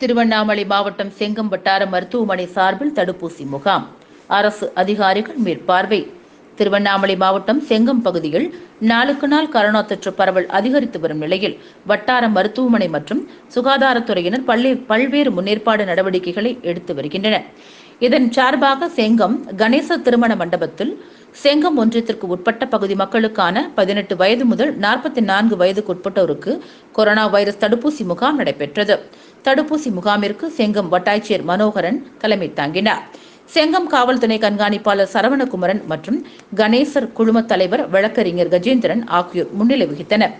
திருவண்ணாமலை மாவட்டம் செங்கம் வட்டார மருத்துவமனை சார்பில் தடுப்பூசி முகாம். அரசு அதிகாரிகள் மேற்பார்வை. திருவண்ணாமலை மாவட்டம் செங்கம் பகுதியில் நாளுக்கு நாள் கரோனா தொற்று பரவல் அதிகரித்து வரும் நிலையில் வட்டார மருத்துவமனை மற்றும் சுகாதாரத்துறையினர் பள்ளி பல்வேறு முன்னேற்பாடு நடவடிக்கைகளை எடுத்து வருகின்றனர். இதன் சார்பாக செங்கம் கணேச திருமண மண்டபத்தில் செங்கம் ஒன்றியத்திற்கு உட்பட்ட பகுதி மக்களுக்கான பதினெட்டு வயது முதல் நாற்பத்தி நான்கு வயதுக்கு உட்பட்டோருக்கு கொரோனா வைரஸ் தடுப்பூசி முகாம் நடைபெற்றது. தடுப்பூசி முகாமிற்கு செங்கம் வட்டாட்சியர் மனோகரன் தலைமை தாங்கினார். செங்கம் காவல் துணை கண்காணிப்பாளர் சரவணகுமரன் மற்றும் கணேசர் குழும தலைவர் வழக்கறிஞர் கஜேந்திரன் ஆகியோர் முன்னிலை வகித்தனர்.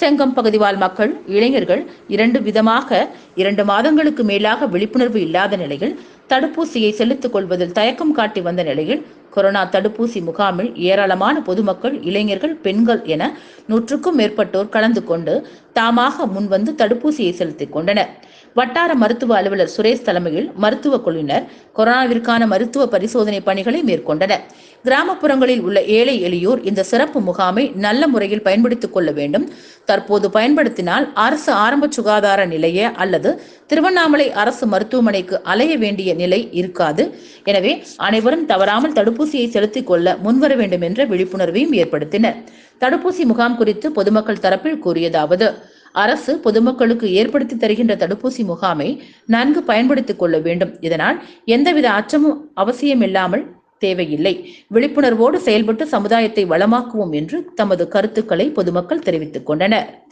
செங்கம் பகுதிவாழ் மக்கள் இளைஞர்கள் இரண்டு விதமாக இரண்டு மாதங்களுக்கு மேலாக விழிப்புணர்வு இல்லாத நிலையில் தடுப்பூசியை செலுத்திக் கொள்வதில் தயக்கம் காட்டி வந்த நிலையில் கொரோனா தடுப்பூசி முகாமில் ஏராளமான பொதுமக்கள் இளைஞர்கள் பெண்கள் என நூற்றுக்கும் மேற்பட்டோர் கலந்து கொண்டு தாமாக முன்வந்து தடுப்பூசியை செலுத்திக் கொண்டனர். வட்டார மருத்துவ அலுவலர் சுரேஷ் தலைமையில் மருத்துவ குழுவினர் கொரோனாவிற்கான மருத்துவ பரிசோதனை பணிகளை மேற்கொண்டனர். கிராமப்புறங்களில் உள்ள ஏழை எளியோர் இந்த சிறப்பு முகாமை நல்ல முறையில் பயன்படுத்திக் கொள்ள வேண்டும். தற்போது பயன்படுத்தினால் அரசு ஆரம்ப சுகாதார நிலைய அல்லது திருவண்ணாமலை அரசு மருத்துவமனைக்கு அலைய வேண்டிய நிலை இருக்காது. எனவே அனைவரும் தவறாமல் தடுப்பூசியை செலுத்திக் கொள்ள முன்வர வேண்டும் என்ற விழிப்புணர்வையும் ஏற்படுத்தினர். தடுப்பூசி முகாம் குறித்து பொதுமக்கள் தரப்பில் கூறியதாவது அரசு பொதுமக்களுக்கு ஏற்படுத்தி தருகின்ற தடுப்பூசி முகாமை நன்கு பயன்படுத்திக் கொள்ள வேண்டும். இதனால் எந்தவித அச்சமும் அவசியமில்லாமல் தேவையில்லை. விழிப்புணர்வோடு செயல்பட்டு சமுதாயத்தை வளமாக்குவோம் என்று தமது கருத்துக்களை பொதுமக்கள் தெரிவித்துக் கொண்டனர்.